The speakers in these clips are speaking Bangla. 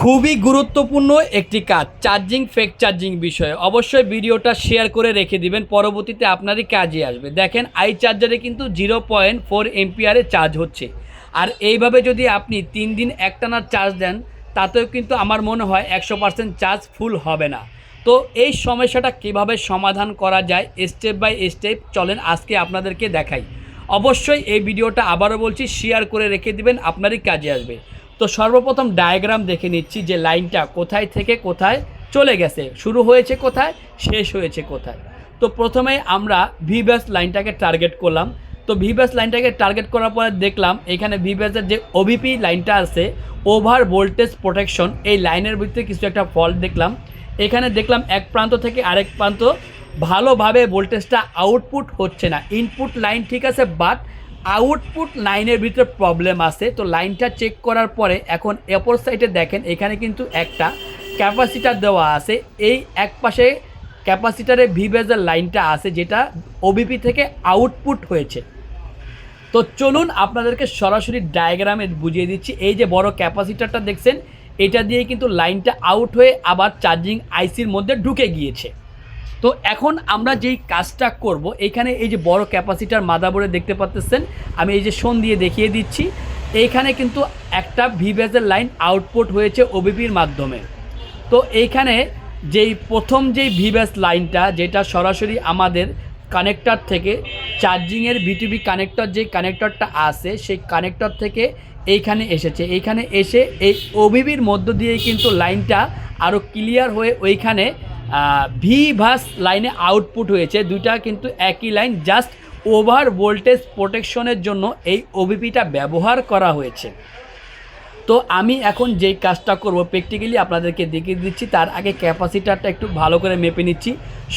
খুবই গুরুত্বপূর্ণ একটি কাজ চার্জিং ফেক চার্জিং বিষয়ে। অবশ্যই ভিডিওটা শেয়ার করে রেখে দিবেন, পরবর্তীতে আপনারই কাজে আসবে। দেখেন আই চার্জারে কিন্তু জিরো পয়েন্ট ফোর এমপিআরে চার্জ হচ্ছে। আর এইভাবে যদি আপনি তিন দিন একটানার চার্জ দেন, তাতেও কিন্তু আমার মনে হয় একশো পার্সেন্ট চার্জ ফুল হবে না। তো এই সমস্যাটা কীভাবে সমাধান করা যায় স্টেপ বাই স্টেপ চলেন আজকে আপনাদেরকে দেখাই। অবশ্যই এই ভিডিওটা আবারও বলছি শেয়ার করে রেখে দিবেন, আপনারই কাজে আসবে। তো সর্বপ্রথম ডায়াগ্রাম দেখে নিচ্ছি যে লাইনটা কোথায় থেকে কোথায় চলে গেছে। শুরু হয়েছে কোথায়, শেষ হয়েছে কোথায়। তো প্রথমে আমরা ভিব্যাস লাইনটাকে টার্গেট করলাম। তো ভিব্যাস লাইনটাকে টার্গেট করার পরে দেখলাম এখানে ভিব্যাসের যে ওবিপি লাইনটা আছে ওভার ভোল্টেজ প্রোটেকশন এই লাইনের ভিতরে কিছু একটা ফল্ট দেখলাম। এখানে দেখলাম এক প্রান্ত থেকে আরেক প্রান্ত ভালোভাবে ভোল্টেজটা আউটপুট হচ্ছে না। ইনপুট লাইন ঠিক আছে বাট আউটপুট লাইনের ভিতরে প্রবলেম আছে। তো লাইনটা চেক করার পরে এখন অপর সাইডে দেখেন, এখানে কিন্তু একটা ক্যাপাসিটার দেওয়া আছে। এই এক পাশে ক্যাপাসিটারে ভিভেজের লাইনটা আছে, যেটা ওবিপি থেকে আউটপুট হয়েছে। তো চলুন আপনাদেরকে সরাসরি ডায়াগ্রামে বুঝিয়ে দিচ্ছি। এই যে বড় ক্যাপাসিটারটা দেখছেন, এটা দিয়ে কিন্তু লাইনটা আউট হয়ে আবার চার্জিং আইসির মধ্যে ঢুকে গিয়েছে। তো এখন আমরা যেই কাজটা করব, এইখানে এই যে বড় ক্যাপাসিটার মাদাবোর্ডে দেখতে পাচ্ছেন আমি এই যে সোন দিয়ে দেখিয়ে দিচ্ছি। এইখানে কিন্তু একটা ভিভেজের লাইন আউটপুট হয়েছে ওবিপির মাধ্যমে। তো এইখানে যেই প্রথম যেই ভিভেস লাইনটা যেটা সরাসরি আমাদের কানেক্টর থেকে চার্জিংয়ের বিটিভি কানেক্টর যে কানেক্টরটা আছে, সেই কানেক্টর থেকে এইখানে এসেছে। এইখানে এসে এই ওবিবির মধ্য দিয়ে কিন্তু লাইনটা আরও ক্লিয়ার হয়ে ওইখানে ভি ভাস লাইনে আউটপুট হয়েছে। দুইটা কিন্তু একই লাইন জাস্ট ওভার ভোল্টেজ প্রোটেকশনের জন্য এই ওবিপিটা ব্যবহার করা হয়েছে। তো আমি এখন যেই কাজটা করব প্র্যাকটিক্যালি আপনাদেরকে দেখিয়ে দিচ্ছি, তার আগে ক্যাপাসিটারটা একটু ভালো করে মেপে নিচ্ছি।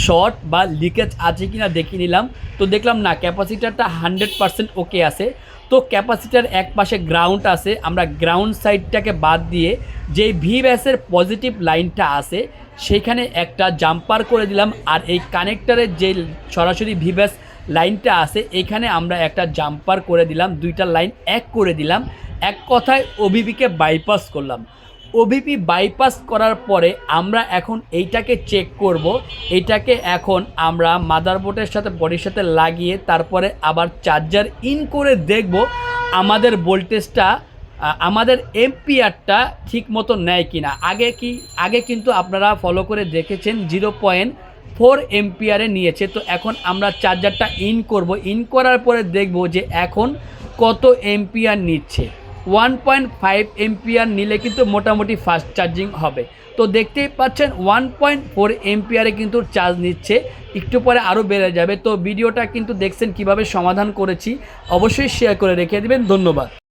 শর্ট বা লিকেজ আছে কি না দেখিয়ে নিলাম। তো দেখলাম না ক্যাপাসিটারটা হান্ড্রেড পারসেন্ট ওকে আছে। তো ক্যাপাসিটার এক পাশে গ্রাউন্ড আছে। আমরা গ্রাউন্ড সাইডটাকে বাদ দিয়ে যেই ভি ব্যাসের পজিটিভ লাইনটা আছে সেইখানে একটা জাম্পার করে দিলাম আর এই কানেক্টারের যে সরাসরি ভি ব্যাস লাইনটা আছে, এখানে আমরা একটা জাম্পার করে দিলাম, দুইটা লাইন এক করে দিলাম। এক কথায় ওবিপিকে বাইপাস করলাম। ওবিপি বাইপাস করার পরে আমরা এখন এইটাকে চেক করব। এইটাকে এখন আমরা মাদারবোর্ডের সাথে বডির সাথে লাগিয়ে তারপরে আবার চার্জার ইন করে দেখব। আমাদের ভোল্টেজটা আমাদের এমপিআরটা ঠিক মতো নেয় কিনা? আগে কি, আগে কিন্তু আপনারা ফলো করে দেখেছেন জিরো পয়েন্ট ফোর এমপিআরে নিয়েছে। তো এখন আমরা চার্জারটা ইন করব। ইন করার পরে দেখব যে এখন কত এমপিআর নিচ্ছে। ওয়ান পয়েন্ট ফাইভ এমপিআর নিলে কিন্তু মোটামুটি ফাস্ট চার্জিং হবে। তো দেখতেই পাচ্ছেন ওয়ান পয়েন্ট ফোর এমপিআরে কিন্তু চার্জ নিচ্ছে। একটু পরে আরও বেড়ে যাবে। তো ভিডিওটা কিন্তু দেখছেন কীভাবে সমাধান করেছি। অবশ্যই শেয়ার করে রেখে দেবেন। ধন্যবাদ।